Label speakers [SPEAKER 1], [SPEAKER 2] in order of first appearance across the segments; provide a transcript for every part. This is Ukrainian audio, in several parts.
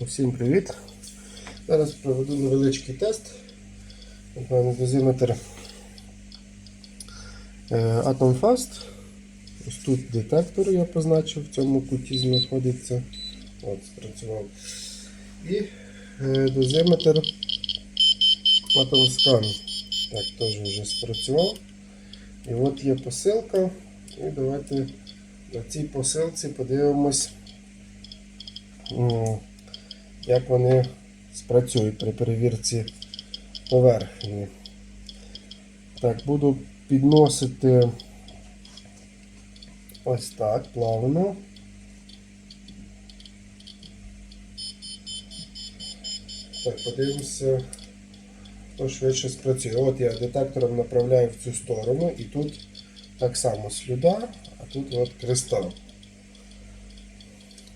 [SPEAKER 1] Усім привіт! Зараз проведу невеличкий тест. Дозиметр е, Atom. Ось тут детектор я позначив, в цьому куті знаходиться. От, спрацював. І е, дозиметр Atom Scan. Так, теж вже спрацював. І от є посилка. І давайте на цій посилці подивимось. Як вони спрацюють при перевірці поверхні. Так, буду підносити ось так, плавно. Так, подивимося, хто швидше спрацює. От я детектором направляю в цю сторону і тут так само слюда, а тут от кристал.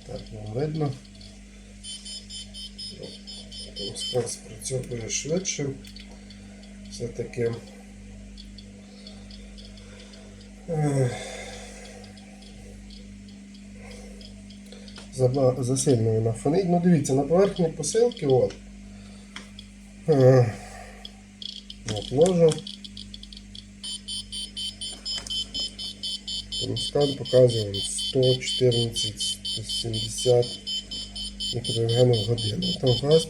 [SPEAKER 1] Так, вам видно. Склад спрацьовує швидше. Все-таки е, заба- засильно вона фонить. Ну дивіться, на поверхні посилки от. Е, От ложу. Скан показує 114, 170 мікрорентгенів в годину. Там фаст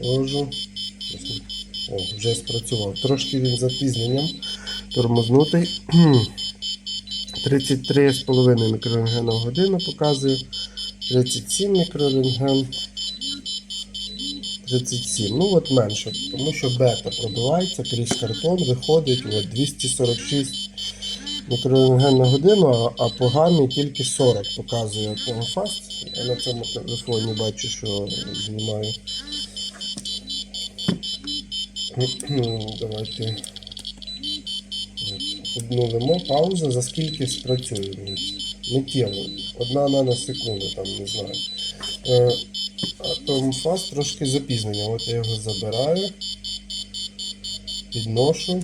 [SPEAKER 1] ложу. О, вже спрацював. Трошки він запізненням тормознутий. 33,5 мікрорентгена в годину показує. 37 мікрорентген. 37. Ну от менше, тому що бета пробивається крізь картон, виходить от 246 мікрорентген на годину, а, а по гамі тільки 40 показує фаст. Я на цьому телефоні бачу, що знімаю. Давайте обнулимо пауза, за скільки спрацює. Миттєво. Одна наносекунда, там не знаю. Е, Atom трошки запізнення. От я його забираю, підношу.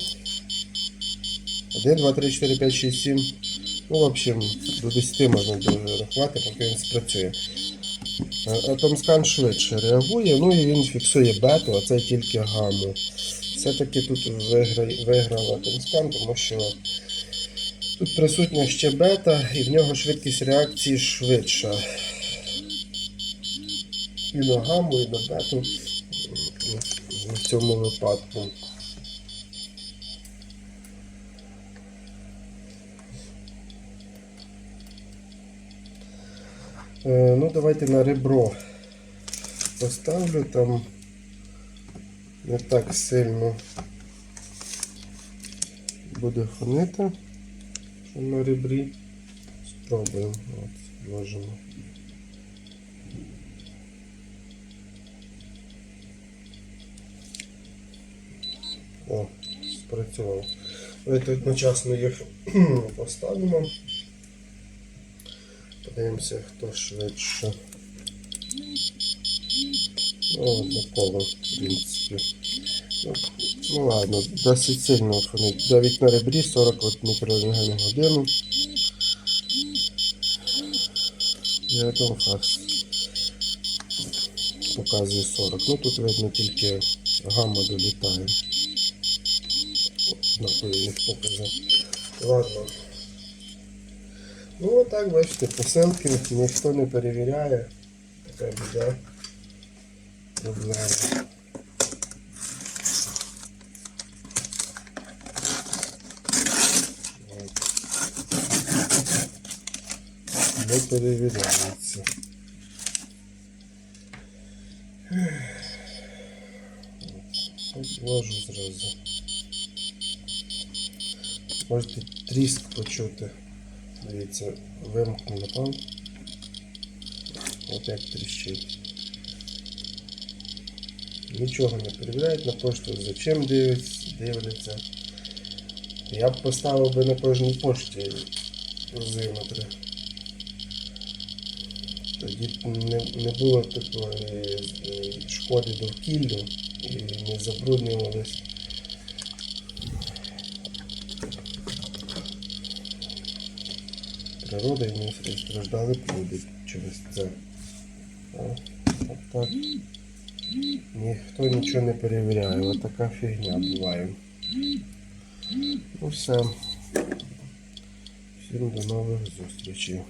[SPEAKER 1] 1, 2, 3, 4, 5, 6, 7. Ну, в общем, до 10 можна рахувати, поки він спрацює. Е, Atom Scan швидше реагує, ну і він фіксує бету, а це тільки гаму. Все-таки тут виграє, Atom Scan, тому що тут присутня ще бета, і в нього швидкість реакції швидша. І на гаму, і на бету в цьому випадку. Е, Ну, давайте на ребро поставлю там не так сильно буде фонити, що на ребрі. Спробуємо. От, вложимо. О, спрацював. Давайте одночасно їх поставимо. Подивимося, хто швидше. Ну. Ну, ладно, досить сильно фонить. Навіть на ребрі 40 от мікрорентген в годину. Я там факс. Показує 40. Ну тут видно тільки гамма долітає. Ладно. Ну отак, бачите, посилки ніхто не перевіряє. Така біда. Проблема. От. Не перевіряється. От ложу зразу. Можете тріск почути. Дивіться, вимкну напав. От як тріщить. Нічого не перевіряють на пошту, зачем дивляться, дивляться. Я б поставив би на кожній пошті дозиметри. Тоді не, не було такої е, шкоди довкіллю і не забруднювались. Природа і не страждали люди через це. Так. Ніхто нічого не перевіряє. Ось така фігня буває. Ну все. Всім до нових зустрічей.